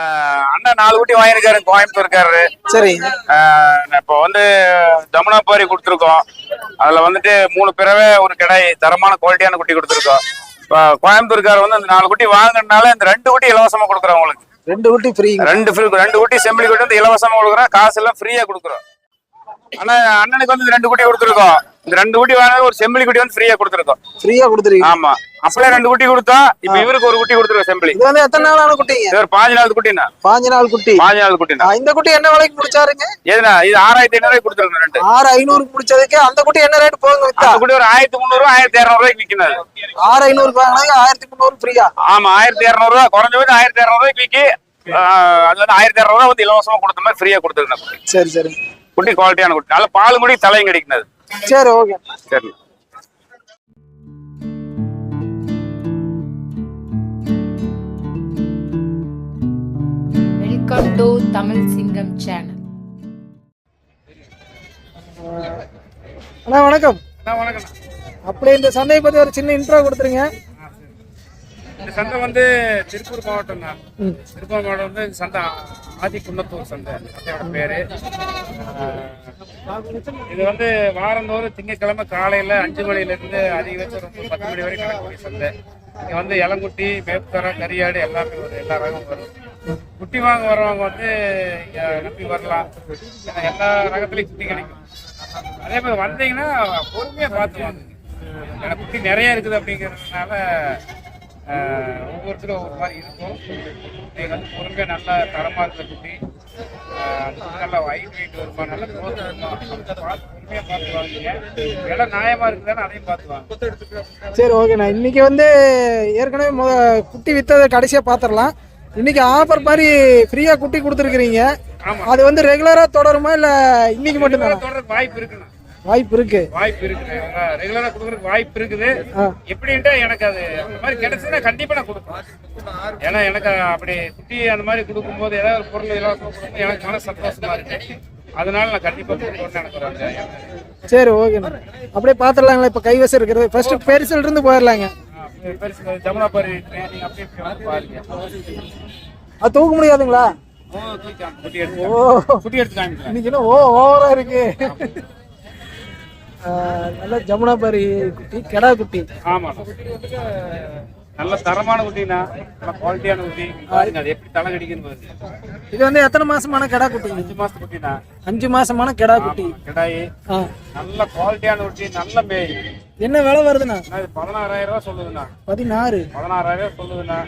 ஆஹ் அண்ணன் நாலு குட்டி வாங்கியிருக்காரு கோயம்புத்தூர் இருக்காரு சரி இப்போ வந்து தமுனாப்பாரி கொடுத்துருக்கோம். அதுல வந்துட்டு மூணு பிறவை ஒரு கிடாய் தரமான குவாலிட்டியான குட்டி கொடுத்துருக்கோம். இப்போ கோயம்புத்தூர்கார் வந்து அந்த நாலு குட்டி வாங்கினால இந்த ரெண்டு குட்டி இலவசமா கொடுக்குறோம் உங்களுக்கு. ரெண்டு குட்டி ஃப்ரீ ரெண்டு free- ரெண்டு குட்டி செம்பிளி குட்டி வந்து இலவசமா கொடுக்குறோம். காசு எல்லாம் ஃப்ரீயா கொடுக்குறோம். ஆனா அண்ணனுக்கு வந்து ரெண்டு குட்டி கொடுத்துருக்கோம். இந்த ரெண்டு குட்டி வாங்கினது ஒரு செம்பிளி குட்டி வந்து ஃப்ரீயா கொடுத்துருக்கோம். ஃப்ரீயா கொடுத்துருக்கீங்க? ஆமா. அப்படியே ரெண்டு குட்டி கொடுத்தோம் இப்ப இவருக்கு ஒரு குட்டி கொடுத்துருக்கோம் செம்பிளி. இது வந்து எத்தனை நாளான குட்டிங்க? இது பாஞ்சு நாள் குட்டினா பாஞ்சு நாள் குட்டி. பாஞ்சு நாள் குட்டினா இந்த குட்டி என்ன விலைக்கு முடிச்சாருங்க? எதுனா இது ஆறாயிரத்தி ஐநூறு கொடுத்துருக்கோம் ரெண்டு. ஆறு ஐநூறுக்கு முடிச்சதுக்கு அந்த குட்டி என்ன ரேட் போகுங்க வித்தா? குட்டி ஒரு ஆயிரத்தி முந்நூறு ஆயிரத்தி இரநூறு ரூபாய்க்கு அது. ஆறு ஐநூறுக்கு வாங்கினாங்க ஆயிரத்தி முந்நூறு ஃப்ரீயா ஆமா ஆயிரத்தி இரநூறு ரூபா குறைஞ்ச போது ஆயிரத்தி இரநூறு ரூபாய்க்கு ஆஹ் அது வந்து ஆயிரத்தி இரநூறு ரூபா வந்து இலவசமா கொடுத்த மாதிரி ஃப்ரீயா கொடுத்துருக்கேன் சரி சரி. குட்டி குவாலிட்டியான குட்டி. நல்ல பால் முடி தலையும் கிடைக்கிறது சரி ஓகே சரி. வெல்கம் டு தமிழ் சிங்கம் சேனல் அண்ணா வணக்கம். வணக்கம். அப்படியே இந்த சந்தையை பத்தி ஒரு சின்ன இன்ட்ரோ கொடுத்துருங்க. இந்த சந்தை வந்து திருப்பூர் மாவட்டம் தான். திருப்பூர் மாவட்டம் வந்து இந்த சந்தை ஆதி குன்னத்தூர் சந்தை சந்தையோட பேரு. இது வந்து வாரந்தோறும் திங்கட்கிழமை காலையில அஞ்சு மணில இருந்து அதிகபட்சம் ரொம்ப பத்து மணி வரைக்கும் நடக்கக்கூடிய சந்தை இங்க வந்து இளங்குட்டி மேப்கரம் கரியாடு எல்லாமே வரும் எல்லா ரகமும் வரும். குட்டி வாங்க வரவங்க வந்து இங்க நம்பி வரலாம். ஏன்னா எல்லா ரகத்துலயும் குட்டி கிடைக்கும். அதே மாதிரி வந்தீங்கன்னா பொறுமையா பார்த்து வாங்குங்க ஏன்னா குட்டி நிறைய இருக்குது அப்படிங்கிறதுனால ஒவ்வொருத்தரும் ஒவ்வொரு மாதிரி இருக்கும். குட்டி வந்து பொறுமையா நல்ல தரமா இருக்கிற குட்டி. நல்லா ஹைட் வெயிட் வருமா? நல்ல வருமா அதை பார்த்து பொறுமையா பார்த்து வாங்குங்க. விலை நியாயமா இருக்குதானே அதையும் பார்த்து வாங்க. சரி ஓகேண்ணா இன்னைக்கு வந்து ஏற்கனவே முத குட்டி வித்ததை கடைசியா பாத்திரலாம். இன்னைக்கு ஆஃபர் மாதிரி ஃப்ரீயா குட்டி கொடுத்துருக்கீங்க ஆமா. அது வந்து ரெகுலரா தொடருமா இல்ல இன்னைக்கு மட்டும்தானா? தொடர்றதுக்கு வாய்ப்பு இருக்குண்ணா. வாய்ப்பு இருக்கு. வாய்ப்பு இருக்குது. ரெகுலரா கொடுக்கறதுக்கு வாய்ப்பு இருக்குது. எப்படின்ட்டு எனக்கு அது அந்த மாதிரி கிடைச்சதுன்னா கண்டிப்பா நான் கொடுப்பேன். ஏன்னா எனக்கு அப்படி குட்டி அந்த மாதிரி கொடுக்கும்போது ஏதாவது ஒரு பொருள் இலவசமா எனக்கு மன சந்தோஷமா இருக்கு. அதனால நான் கண்டிப்பா கொடுக்கணும்னு ஆசை. சரி ஓகேண்ணா அப்படியே பாத்திரலாங்களா இப்ப கைவசம் இருக்கிறது. ஃபர்ஸ்ட் பெருசுல இருந்து போயிடலாங்க. பெருசு ஜமுனா பாரி ட்ரைனிங் அப்படியே பாருங்க. அது தூக்க முடியாதுங்களா? ஓ, குட்டி எடுத்து காமிக்கலாம் இன்னைக்கு என்ன ஓ ஓவரா இருக்கு. நல்ல ஜமுனா பாரி குட்டி கெடா குட்டி. ஆமா. நல்ல தரமான குட்டினா நல்ல குவாலிட்டியான குட்டி. பாருங்க அது எப்படி தலை கடிக்குன்னு இது வந்து எத்தனை மாசமான கெடா குட்டி? அஞ்சு மாசத்து குட்டினா அஞ்சு மாசமான கெடா குட்டி. கிடாயி. நல்ல குவாலிட்டியான குட்டி நல்ல மேய். என்ன விலை வருதுண்ணா? பதினாறாயிரம் ரூபாய் சொல்லுதுண்ணா. பதினாறு. பதினாறாயிரம் ரூபாய் சொல்லுதுண்ணா.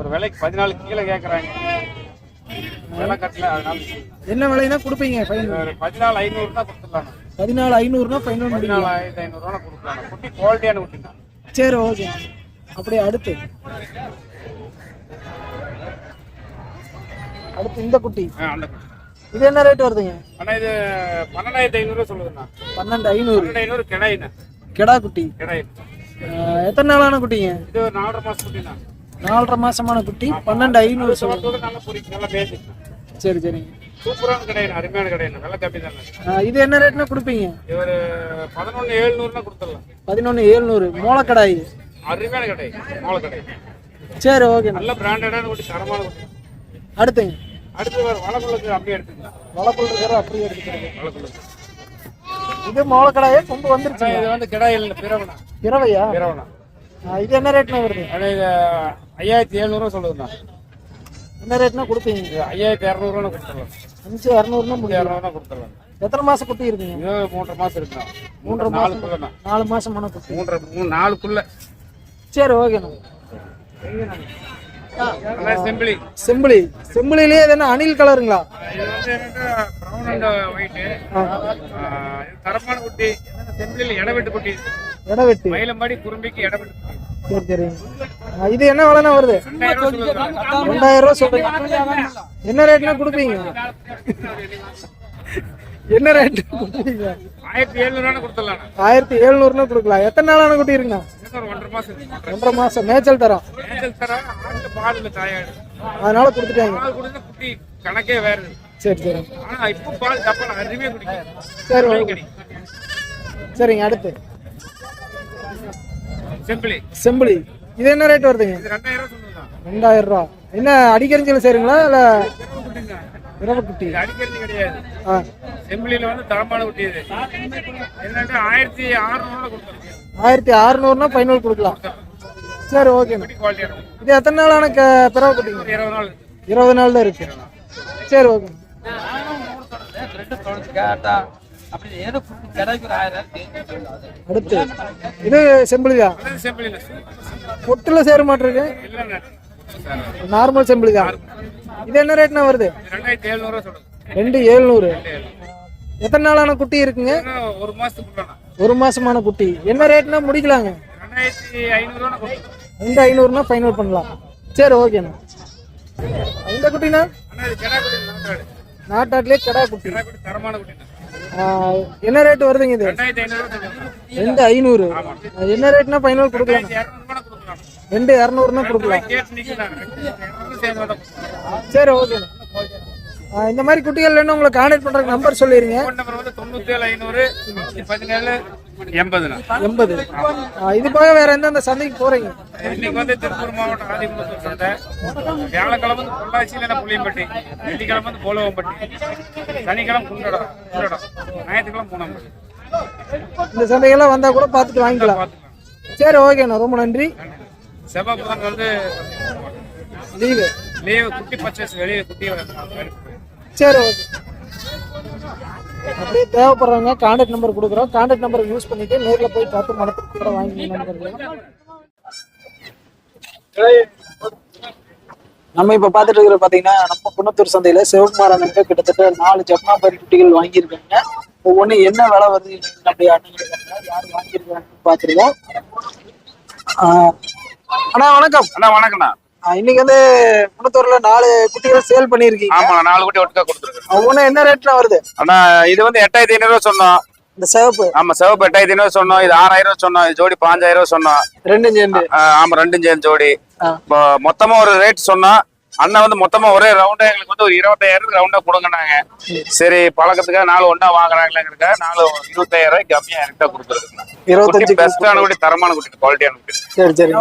ஒரு விலைக்கு பதினாலு கீழே கேட்கறாங்க விலை கட்டல அதனால என்ன விலைனா கொடுப்பீங்க பதினாலு ஐநூறு தான் கொடுத்துடலாம் பதினாலு ஐநூறுனா ஃபைனல் பதினாலாயிரத்தி ஐநூறு ரூபா கொடுக்கலாம் குட்டி குவாலிட்டியான குட்டி தான் சரி ஓகே அப்படியே அடுத்து. அடுத்து இந்த குட்டி. அந்த குட்டி. இது என்ன ரேட் வருதுங்க? அண்ணா இது பன்னெண்டாயிரத்தி ஐநூறு சொல்லுதுண்ணா. பன்னெண்டு ஐநூறு. பன்னெண்டு ஐநூறு கிடாயிண்ணா. கெடா குட்டி. கிடாய் எத்தனை நாளான குட்டிங்க? இது ஒரு நாலரை மாசம் குட்டிண்ணா. நாலரை மாசமான குட்டி பன்னெண்டு ஐநூறு சொல்லுங்க. நல்ல பொறிக்கு நல்லா பேசிக்கலாம் சரி சரிங்க. சூப்பரான கடையிண்ணா அருமையான கடையிண்ணா நல்ல கம்மி தானே. இது என்ன ரேட்னா கொடுப்பீங்க? இது ஒரு பதினொன்று ஏழுநூறுனா கொடுத்துடலாம் பதினொன்று ஏழ்நூறு மூலக்கடாய் அருமையான கடை மோள கடை சரி ஓகேண்ணா நல்ல பிராண்டடான குட்டி தரமான குட்டி. அடுத்துங்க. அடுத்து வேற வளக்குள்ளது அப்படியே எடுத்துக்கலாம். வளப்புள் இருக்கிற அப்படியே எடுத்துக்கிறது வளக்குள்ளது இது மூலக்கடாயே கொண்டு வந்துருச்சு இது வந்து கிடாயில் பிறவனா இரவையா பிறவனா இது என்ன ரேட்னா வருது? ஐயாயிரத்தி எழுநூறுவா சொல்லுதுண்ணா. என்ன ரேட்னா கொடுப்பீங்க? ஐயாயிரத்தி இரநூறுவா கொடுத்துடலாம். அஞ்சு இரநூறுனா முடியும். இரநூறுவா கொடுத்துடலாம். எத்தனை மாசம் குட்டி இருக்குங்க? இது மூன்றரை மாசம் இருக்குண்ணா. மூன்றரை நாலுக்குள்ளண்ணா நாலு மாசமான குட்டி. மூன்றரை மூணு நாலுக்குள்ள. சரி ஓகேண்ணா நல்லா செம்பிளி செம்பிளி செம்பிளிலேயே என்ன அணில் கலருங்களா? தரமான குட்டி. செம்பிளியில் இடவெட்டு குட்டி இடம் வெட்டி? மயிலம்பாடி குறும்பிக்கு இடவெட்டு சரி சரி. இது என்ன விலைனா வருது? ரெண்டாயிரம் ரூபா சொல்றீங்க என்ன ரேட்னா கொடுப்பீங்க? என்ன ரேட் கொடுப்பீங்க? ஆயிரத்தி எழுநூறுவா கொடுத்துடலாம் ஆயிரத்தி எழுநூறுனா கொடுக்கலாம். எத்தனை நாளான குட்டி ஒரு ஒன்றரை மாசம் மேய்ச்சல் தரோம். அதனால கொடுத்துட்டாங்க. கணக்கே வேற. சரி சரி. ஆனா இப்போ பால் டப்பால் அருமையா குடிக்கும் சரி. சரிங்க அடுத்து. செம்பிளி செம்பிளி இது என்ன ரேட் வருதுங்க? இது ரெண்டாயிரம் ரூபா என்ன அடிக்கரிஞ்சல் செய்றீங்களா இல்ல இரவு குட்டி இது அடிக்கிறது கிடையாது. ஆ. செம்பிளியில வந்து தரமான குட்டி இது என்னன்னா ஆயிரத்தி அறுநூறுல கொடுத்துருக்கு ஆயிரத்தி அறுநூறுனா ஃபைனல் கொடுக்கலாம். சரி குவாலிட்டியான இது எத்தனை நாளான க பிறவை குட்டிங்க இருபது நாள் இருக்கு. இருபது நாள் தான் இருக்கு. சரி ஓகே. அடுத்து இது செம்பிளியில பொட்டுல சேர மாட்டிருக்கு. நார்மல் செம்பிளி தான் இது என்ன ரேட்னா வருது? ரெண்டு ஏழ்நூறு எத்தனை நாளான குட்டி இருக்குங்க? ஒரு மாசத்துக்கு ஒரு மாசமான குட்டி. என்ன ரேட்னா முடிக்கலாங்க? ரெண்டு ஐநூறுனா ஃபைனல் பண்ணலாம். சரி ஓகேண்ணா. இந்த குட்டினா இது கிடா குட்டி நாட்டாடு. நாட்டாட்டிலே கடா குட்டி. கிடா குட்டி தரமான குட்டி ஆ, என்ன ரேட் வருதுங்க இது? ரெண்டு ஐநூறு. என்ன ரேட்னா ஃபைனல் கொடுக்கலாம். ரெண்டு இரநூறுனா கொடுக்கலாம். சரி ஆ, இந்த மாதிரி குட்டிகள் வேணும் உங்களை கான்டாக்ட் பண்றதுக்கு நம்பர் சொல்லிடுங்க எண்பதுண்ணா எண்பது. இது போக வேற எந்தெந்த சந்தைக்கு போறீங்க? இன்னைக்கு வந்து திருப்பூர் மாவட்டம் ஆதிபுரத்தூர் சந்தை. வியாழக்கிழமை வந்து பொள்ளாச்சியில் புளியம்பட்டி வெள்ளிக்கிழமை வந்து போலவம்பட்டி சனிக்கிழமை குண்டடம் குண்டடம் ஞாயிற்றுக்கிழமை பூனம்பட்டி. இந்த சந்தைகள்லாம் வந்தா கூட பார்த்துட்டு வாங்கிக்கலாம். சரி ஓகேண்ணா ரொம்ப நன்றி. செவ்வாய் புதன் வந்து லீவு. லீவு குட்டி பர்ச்சேஸ் வெளியே குட்டி. சரி ஓகே. அப்படியே தேவைப்படுறவங்க கான்டாக்ட் நம்பர் கொடுக்குறோம். கான்டாக்ட் நம்பர் யூஸ் பண்ணிட்டு நேரில் போய் பார்த்து மனத்துக்கு கூட வாங்கி நம்ம இப்போ பார்த்துட்டு இருக்கிற பார்த்தீங்கன்னா நம்ம குன்னத்தூர் சிவகுமார் சிவகுமாரன் கிட்டத்தட்ட நாலு ஜப்னாபரி குட்டிகள் வாங்கியிருக்காங்க. ஒவ்வொன்று என்ன விலை வருது என்னன்னு அண்ணன் யார் வாங்கியிருக்காங்கன்னு பார்த்துருக்கோம் அண்ணா வணக்கம். அண்ணா வணக்கண்ணா இன்னைக்கு வந்து குன்னத்தூர்ல நாலு குட்டிகள் சேல் பண்ணியிருக்கீங்க. ஆமா நாலு குட்டி ஒட்டுக்கா கொடுத்துருக்கேன் ஒவ்வொன்றும் என்ன ரேட்ல வருது? அண்ணா இது வந்து எட்டாயிரத்தி ஐநூறுவா சொன்னோம். இந்த சிவப்பு. ஆமா சிவப்பு எட்டாயிரத்தி ஐநூறு சொன்னோம். இது ஆறாயிரம் ரூபா சொன்னோம். இது ஜோடி பாஞ்சாயிரம் ரூபா சொன்னோம். ரெண்டும் சேர்ந்து. ஆமா ரெண்டும் சேர்ந்து ஜோடி. மொத்தமா ஒரு ரேட் சொன்னோம். அண்ணன் வந்து மொத்தமா ஒரே ரவுண்டா எங்களுக்கு வந்து ஒரு இருபத்தாயிரம் ரவுண்டா கொடுங்கனாங்க சரி. பழக்கத்துக்காக நாலு ஒண்ணா வாங்குறாங்களேங்கிறதுக்காக நாலு இருபத்தாயிரம் ரூபாய் கம்மியா என்கிட்ட கொடுத்துருக்குண்ணா இருபத்தஞ்சு பெஸ்டான குட்டி தரமான குட்டி குவாலிட்டியான குட்டி. சரி சரி.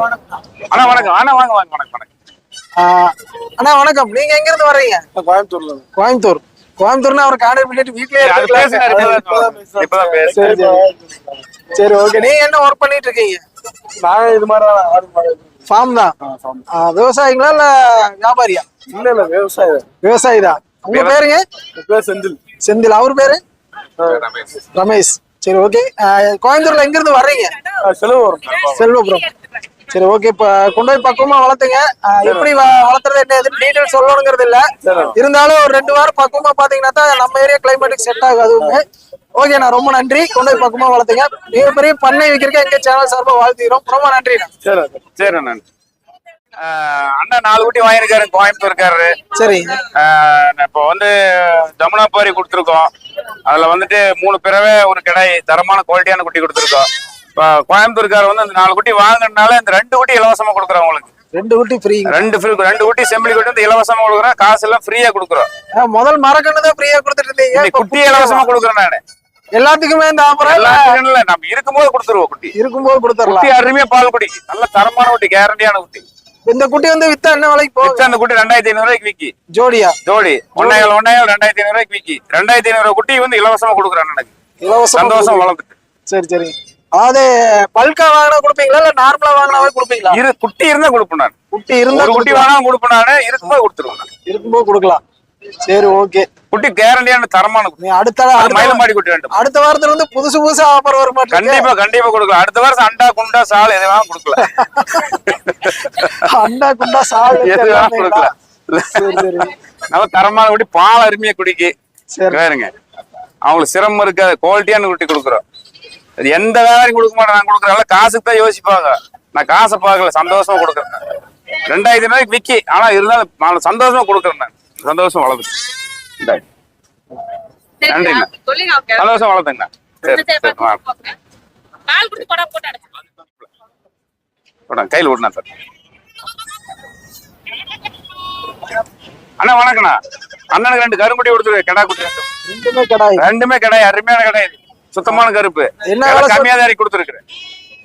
அண்ணா வணக்கம். அண்ணா வாங்க வாங்க வணக்கம் வணக்கம். அண்ணா வணக்கம். நீங்க எங்க இருந்து வர்றீங்க கோயம்புத்தூர்ல கோயம்புத்தூர். கோயம்புத்தூர்னா அவர் கான்டாக்ட் பண்ணிட்டு வீட்லயே சரி சரி சரி. ஓகே. நீங்க என்ன ஒர்க் பண்ணிட்டு இருக்கீங்க? நாங்க இது மாதிரி ஃபார்ம் தான்? ஆ, விவசாயிங்களா இல்ல வியாபாரியா? இல்ல இல்ல விவசாயம் விவசாயி தான். உங்க பேருங்க? பேர் செந்தில். செந்தில். அவர் பேரு? ரமேஷ். சரி ஓகே. கோயம்புத்தூர்ல எங்க இருந்து வர்றீங்க? ஆ, செலவு வரும் செல்வபுரம். சரி ஓகே இப்ப கொண்டு போய் பக்குவமா வளர்த்துங்க. எப்படி வளர்த்துறது என்ன எதுன்னு டீடைல் சொல்லணுங்கிறது இல்ல. இருந்தாலும் ஒரு ரெண்டு வாரம் பக்குவமா பாத்தீங்கன்னா தான் நம்ம ஏரியா கிளைமேட்டுக்கு செட் அதுவுமே ஓகே நான் ரொம்ப நன்றி. கொண்டு போய் பக்குவமா வளர்த்துங்க. மிகப்பெரிய பண்ணை வைக்கிறதுக்கு எங்க சேனல் சார்பா வாழ்த்துக்கிறோம் ரொம்ப நன்றி சரி சரி. அண்ணா. நாலு குட்டி வாங்கியிருக்காரு கோயம்புத்தூர்காரரு. சரி. ஆஹ் இப்போ வந்து ஜமுனா பாரி கொடுத்துருக்கோம். அதுல வந்துட்டு மூணு பிறவே ஒரு கிடாய் தரமான குவாலிட்டியான குட்டி கொடுத்துருக்கோம். இப்போ கோயம்புத்தூர்காரர் வந்து அந்த நாலு குட்டி வாங்கினால இந்த ரெண்டு குட்டி இலவசமா கொடுக்குறோம் உங்களுக்கு. ரெண்டு குட்டி ஃப்ரீ ரெண்டு ஃப்ரீ ரெண்டு குட்டி செம்பிளி குட்டி வந்து இலவசமா கொடுக்குறோம். காசு எல்லாம் ஃப்ரீயா கொடுக்குறோம் முதல் மரக்கண்ணு தான் ஃப்ரீயா கொடுத்துட்டு இருந்தீங்க. குட்டி இலவசமா கொடுக்குறேன் நானு. எல்லாத்துக்குமே இந்த ஆஃபர் எல்லாத்துக்கும் இல்ல. நம்ம இருக்கும்போது கொடுத்துருவோம் குட்டி. இருக்கும்போது கொடுத்துடலாம். குட்டி அருமையா பால் குட்டி நல்ல தரமான குட்டி கேரண்டியான குட்டி. இந்த குட்டி வந்து வித்தா என்ன விலைக்கு போகும் அந்த குட்டி ரெண்டாயிரத்தி ஐநூறு ரூபாய்க்கு விக்கி. ஜோடியா? ஜோடி. ஒன்னாயிரம் ஒன்னாயிரம் ரெண்டாயிரத்தி ஐநூறு ரூபாய்க்கு விக்கி. ரெண்டாயிரத்தி ஐநூறு குட்டி வந்து இலவசமா கொடுக்குறேன் எனக்கு இலவசம் சந்தோஷம் வளர்ந்துட்டு. சரி சரி. அதாவது பல்கா வாங்கினா கொடுப்பீங்களா? இல்ல நார்மலா வாங்கினாவே கொடுப்பீங்களா? இரு குட்டி இருந்தா கொடுப்பேன் நான். குட்டி இருந்தா குட்டி வேணாலும் கொடுப்பேன் நானு இருக்கும்போது கொடுத்துருவேன். இருக்கும்போது கொடுக்கலாம். சரி ஓகே குட்டி கேரண்டியான தரமான நீ அடுத்த மயிலமாடி குட்டி வேண்டும். அடுத்த வாரத்துல இருந்து புதுசு புதுசா ஆஃபர் வர மாட்டேங்குது கண்டிப்பா கண்டிப்பா கொடுக்கலாம். அடுத்த வருஷம் அண்டா குண்டா சால் எது வேணாலும் கொடுக்கல அண்டா குண்டா சால் எது வேணாலும் கொடுக்கலாம். நல்ல தரமான குட்டி பால் அருமையா குடிக்கு. சரி. வேறுங்க அவங்களுக்கு சிரமம் இருக்காது. குவாலிட்டியான குட்டி கொடுக்குறோம். அது எந்த வேலையும் கொடுக்க மாட்டேன். நான் கொடுக்குறேன். காசுக்கு தான் யோசிப்பாங்க. நான் காசை பார்க்கல சந்தோஷமா கொடுக்குறேன். ரெண்டாயிரத்தி ரூபாய்க்கு விக்கி. ஆனா இருந்தாலும் நான் சந்தோஷமா கொடுக்குறேன் நான். சந்தோஷம் வளர்ந்து நன்றிண்ணா. சந்தோஷம் வளர்த்துங்கண்ணா சரி சரி போடுங்க, கையில் விடணா சார். அண்ணா வணக்கண்ணா அண்ணனுக்கு ரெண்டு கருங்குட்டி கொடுத்துரு கிடா குட்டி ரெண்டு. ரெண்டுமே கடாய் ரெண்டுமே கிடையாது அருமையான கிடையாது சுத்தமான கருப்பு. என்ன விலை கம்மியா தான் கொடுத்துருக்குறேன்.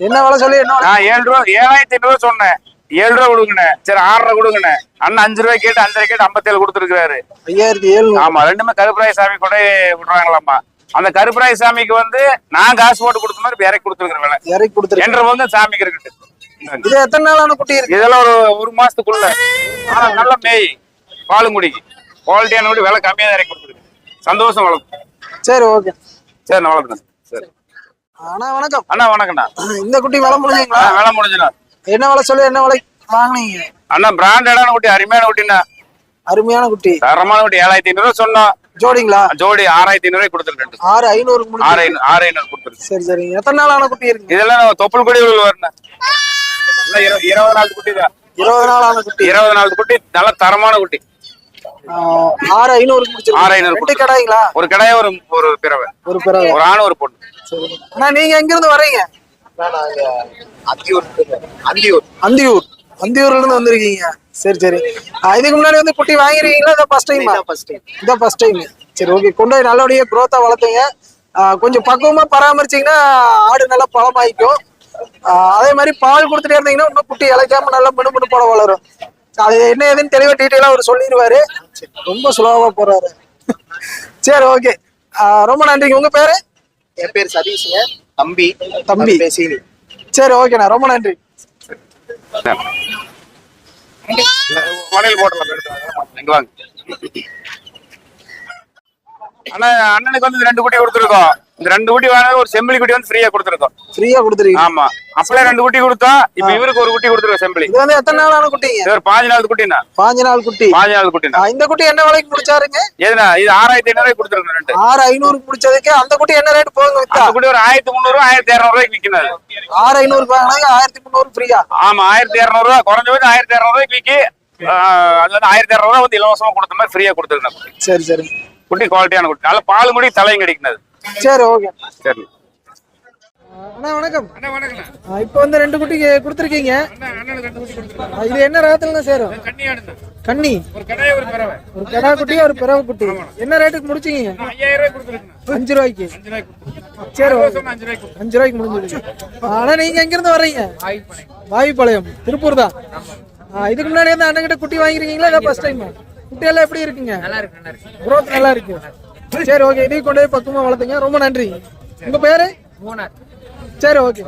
என்ன வேலை சொல்லி நான் ஏழு ரூபா ஏழாயிரத்தி ஐநூறு ரூபா சொன்னேன். ஏழு ரூபா கொடுங்கண்ணே. சரி ஆறரை கொடுங்கண்ணே. அண்ணன் அஞ்சு ரூபாய் கேட்டு அஞ்சரை கேட்டு ஐம்பத்தேழு கொடுத்துருக்காரு ஐயாயிரத்தி ஏழுநூறு. ஆமா ரெண்டுமே கருப்பராய சாமி கூட விடுறாங்களாம்மா. அந்த கருப்பராய சாமிக்கு வந்து நான் காசு போட்டு கொடுத்த மாதிரி இறக்கி கொடுத்துருக்கிற வேலை. இறக்கி கொடுத்துருக்கேன் என்ற வந்து சாமிக்கு இந்தாங்க. இது எத்தனை நாளான குட்டி இருக்கு? இதெல்லாம் ஒரு ஒரு மாசத்துக்குள்ள. ஆனா நல்ல மேய். பாலுங்குடிக்கு. குவாலிட்டியான விட விலை கம்மியா தான் இறக்கி கொடுத்துருக்கு சந்தோஷம் வளர்க்கும் சரி ஓகே. சரி நான் சரி. அண்ணா வணக்கம். அண்ணா வணக்கண்ணா இந்த குட்டி விலை முடிஞ்சீங்களா? வேலை முடிஞ்சுண்ணா. என்ன விலை சொல்லி என்ன விலை வாங்குனீங்க? அண்ணா பிராண்டடான குட்டி அருமையான குட்டிண்ணா. அருமையான குட்டி. தரமான குட்டி ஏழாயிரத்தி ஐநூறு சொன்னோம். ஜோடிங்களா? ஜோடி ஆறாயிரத்தி ஐநூறு கொடுத்துருக்கு ஆறு முடிஞ்சு ஆறு ஐநூறு ஆறு ஐநூறு கொடுத்துருக்கு சரி சரி. எத்தனை நாளான குட்டி இருக்கு? இதெல்லாம் தொப்புள் கொடி வரணும் இருபது நாள் குட்டி தான். இருபது நாளான குட்டி. இருபது நாள் குட்டி நல்ல தரமான குட்டி. ஆறு ஐநூறுக்கு முடிச்சிருக்கு ஆறு ஐநூறு ரெண்டு கடாய்ங்களா? ஒரு கடையே ஒரு ஒரு பிறவை. ஒரு பிறகு ஒரு ஆண் ஒரு பொண்ணு. சரி. அண்ணா நீங்க எங்க இருந்து வர்றீங்க? அந்தியூர். அந்தியூர். அந்தியூர். அந்தியூர்ல இருந்து வந்திருக்கீங்க. சரி சரி. இதுக்கு முன்னாடி வந்து குட்டி வாங்கிருக்கீங்களா? இதான் ஃபர்ஸ்ட் டைமா ஃபர்ஸ்ட் டைம் இதான் ஃபர்ஸ்ட் டைம் சரி ஓகே கொண்டு போய் நல்லபடியா growth-ஆ வளர்த்துங்க. கொஞ்சம் பக்குவமா பராமரிச்சீங்கன்னா ஆடு நல்லா பழமாயிக்கும். அதே மாதிரி பால் கொடுத்துட்டே இருந்தீங்கன்னா இன்னும் குட்டி இழைக்காம நல்லா மினு மினு போட வளரும். அது என்ன ஏதுன்னு தெளிவா டீட்டெயிலா அவர் சொல்லிடுவாரு ரொம்ப சுலபமா போறாரு. சரி ஓகே ரொம்ப நன்றிங்க. உங்க பேரு? என் பேர் சதீஷுங்க. தம்பி. தம்பி. பேசினி சரி ஓகேண்ணா ரொம்ப நன்றி. மலையில் போட்டலாம் வாங்க. அண்ணா அண்ணனுக்கு வந்து ரெண்டு குட்டி கொடுத்துருக்கோம். இந்த ரெண்டு குட்டி வாங்க ஒரு செம்பிளி குட்டி வந்து ஃப்ரீயா கொடுத்துருக்கோம். ஃப்ரீயா கொடுத்துருக்கீங்க. ஆமா. அப்படியே ரெண்டு குட்டி கொடுத்தோம் இப்ப இவருக்கு ஒரு குட்டி கொடுத்துருக்கோம் செம்பிளி. இது வந்து எத்தனை நாளான குட்டிங்க? ஒரு பாஞ்சு நாள் குட்டிண்ணா. பாஞ்சு நாள் குட்டி. பாஞ்சு நாள் ஆஹ், இந்த குட்டி என்ன விலைக்கு முடிச்சாருங்க எதுனா இது ஆறாயிரத்தி ஐநூறு கொடுத்துருக்கோம் ரெண்டு. ஆறு ஐநூறுக்கு முடிச்சதுக்கு அந்த குட்டி என்ன ரேட் போகுங்க வித்தா? அந்த குட்டி ஒரு ஆயிரத்தி முந்நூறு ஆயிரத்தி இரநூறு ரூபாய்க்கு அது. ஆறு ஐநூறுக்கு வாங்கினாங்க ஆயிரத்தி முந்நூறு ஃப்ரீயா ஆமா ஆயிரத்தி இரநூறு ரூபா குறைஞ்ச போது ஆயிரத்தி இரநூறு ரூபாய்க்கு ஆஹ், அது வந்து ஆயிரத்தி இரநூறு ரூபா வந்து இலவசமா கொடுத்த மாதிரி ஃப்ரீயா கொடுத்துருக்கேன் சரி சரி. குட்டி குவாலிட்டியான குட்டி. நல்ல பால் முடி தலையும் கிடைக்கிறது சரி ஓகே சரி. அண்ணா வணக்கம். அண்ணா வணக்கண்ணா ஆஹ், இப்போ வந்து ரெண்டு குட்டி கொடுத்துருக்கீங்க. இது என்ன ரகத்துல சேரும்? கன்னி ஒரு கடா குட்டி ஒரு பிறவு குட்டி. என்ன ரேட்டுக்கு முடிச்சீங்க? அஞ்சு ரூபாய்க்கு. சரி அஞ்சு ரூபாய்க்கு முடிஞ்சிருச்சு ஆனா நீங்க எங்க இருந்து வர்றீங்க? வாயுப்பாளையம். திருப்பூர் தான். இதுக்கு முன்னாடி வந்து அண்ணன் கிட்ட குட்டி வாங்கிருக்கீங்களா? இதான் ஃபர்ஸ்ட் டைம் குட்டி எல்லாம் எப்படி இருக்குங்க? நல்லா இருக்கு நல்லா இருக்கு growth நல்லா இருக்கு. சரி ஓகே இதையும் கொண்டு போய் பக்குவமா வளர்த்துங்க. ரொம்ப நன்றி. உங்க பேரு? சரி ஓகே